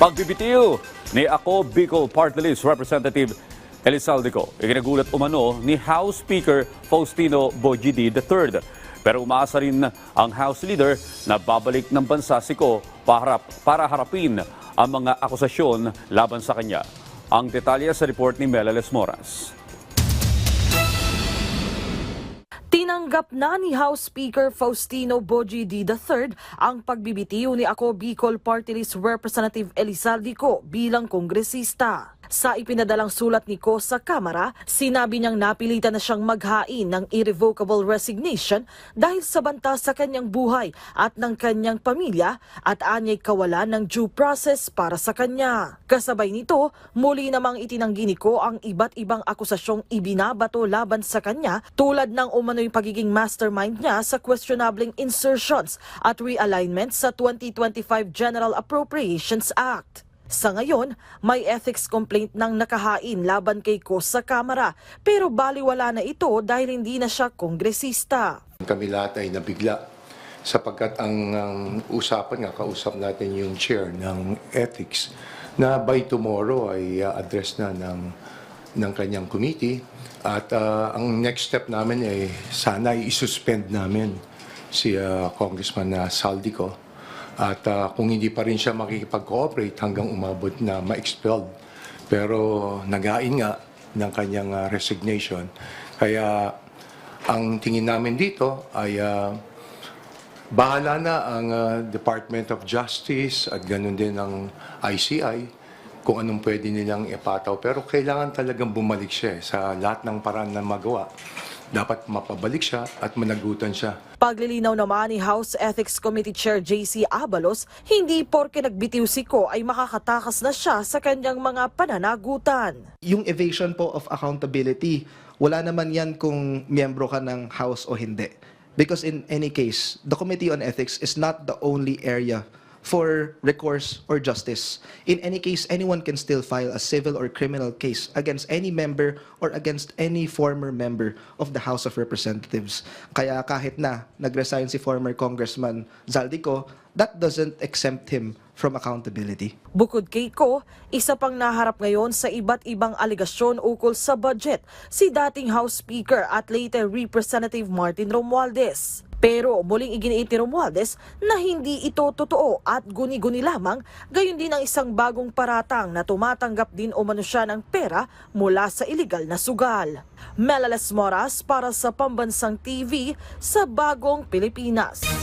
Pagbibitiw ni ako Bicol Party List Representative Elisaldico. Ikinagulat umano ni House Speaker Faustino Bojidi III. Pero umaasa rin ang House Leader na babalik ng bansa si Ko para, para harapin ang mga akusasyon laban sa kanya. Ang detalye sa report ni Melales Moras. Tinanggap na ni House Speaker Faustino Bojidi III ang pagbibitiw ni Ako Bicol Party List Representative Elizaldico bilang kongresista. Sa ipinadalang sulat ni Ko sa Kamara, sinabi niyang napilitan na siyang maghain ng irrevocable resignation dahil sa banta sa kanyang buhay at ng kanyang pamilya at anyay kawalan ng due process para sa kanya. Kasabay nito, muli namang itinanggi ni Ko ang iba't ibang akusasyong ibinabato laban sa kanya tulad ng umano'y pagiging mastermind niya sa questionabling insertions at realignment sa 2025 General Appropriations Act. Sa ngayon, may ethics complaint ng nakahain laban kay Ko sa Kamara pero baliwala na ito dahil hindi na siya kongresista. Kami lahat ay nabigla sapagkat ang, ang usapan nga, kausap natin yung chair ng ethics na by tomorrow ay uh, address na ng, ng kanyang committee. At uh, ang next step namin ay sana isuspend namin si uh, Congressman uh, Saldico. At uh, kung hindi pa rin siya makikipag-cooperate hanggang umabot na ma-expelled. Pero nagain nga ng kanyang uh, resignation. Kaya ang tingin namin dito ay uh, bahala na ang uh, Department of Justice at ganun din ang ICI kung anong pwede nilang ipataw. Pero kailangan talagang bumalik siya eh, sa lahat ng paraan na magawa. Dapat mapabalik siya at managutan siya. Paglilinaw naman ni House Ethics Committee Chair JC Abalos, hindi porke nagbitiw si Ko ay makakatakas na siya sa kanyang mga pananagutan. yung evasion po of accountability, wala naman yan kung miyembro ka ng House o hindi. Because in any case, the Committee on Ethics is not the only area for recourse or justice. In any case, anyone can still file a civil or criminal case against any member or against any former member of the House of Representatives. Kaya kahit na nag-resign si former Congressman Zaldico, that doesn't exempt him from accountability. Bukod kay Ko, isa pang naharap ngayon sa iba't ibang aligasyon ukol sa budget si dating House Speaker at later Representative Martin Romualdez. Pero muling iginiit ni Romualdez na hindi ito totoo at guni-guni lamang, gayon din ang isang bagong paratang na tumatanggap din umano siya ng pera mula sa iligal na sugal. Melales Moras para sa Pambansang TV sa Bagong Pilipinas.